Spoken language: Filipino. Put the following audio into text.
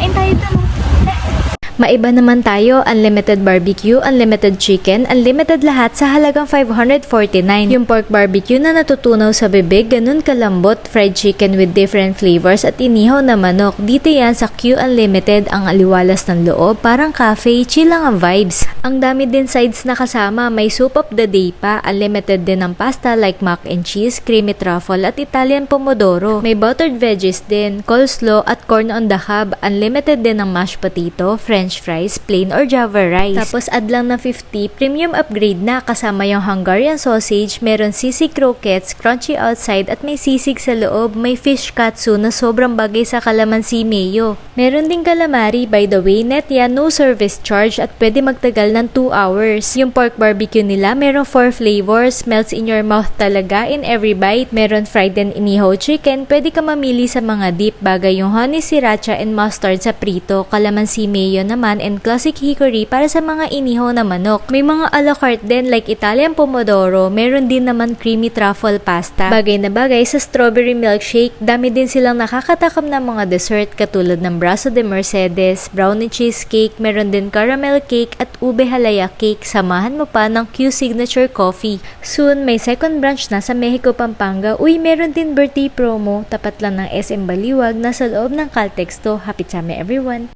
ఎంత అవుతుంది Maiba naman tayo, unlimited barbecue, unlimited chicken, unlimited lahat sa halagang 549. Yung pork barbecue na natutunaw sa bibig, ganun kalambot, fried chicken with different flavors at inihaw na manok. Dito yan sa Q Unlimited, ang aliwalas ng loob, parang cafe, chill lang ang vibes. Ang dami din sides na kasama, may soup of the day pa, unlimited din ng pasta like mac and cheese, creamy truffle at Italian pomodoro. May buttered veggies din, coleslaw at corn on the cob, unlimited din ng mashed potato, french fries, plain or java rice. Tapos add lang na 50, premium upgrade na kasama yung Hungarian sausage, meron sisig croquettes, crunchy outside at may sisig sa loob, may fish katsu na sobrang bagay sa calamansi mayo. Meron ding calamari, by the way, net yan, no service charge at pwede magtagal ng 2 hours. Yung pork barbecue nila, meron 4 flavors, melts in your mouth talaga in every bite. Meron fried and inihaw chicken, pwede ka mamili sa mga dip, bagay yung honey sriracha and mustard sa prito, calamansi mayo naman, and classic hickory para sa mga inihaw na manok. May mga a la carte din like Italian pomodoro, meron din naman creamy truffle pasta. Bagay na bagay sa strawberry milkshake, dami din silang nakakatakam na mga dessert katulad ng brazo de Mercedes, brownie cheesecake, meron din caramel cake at ube halaya cake. Samahan mo pa ng Q Signature Coffee. Soon, may second branch na sa Mexico, Pampanga. Uy, meron din birthday promo. Tapat lang ng SM Baliwag na sa loob ng Caltex to. Happy Summer everyone!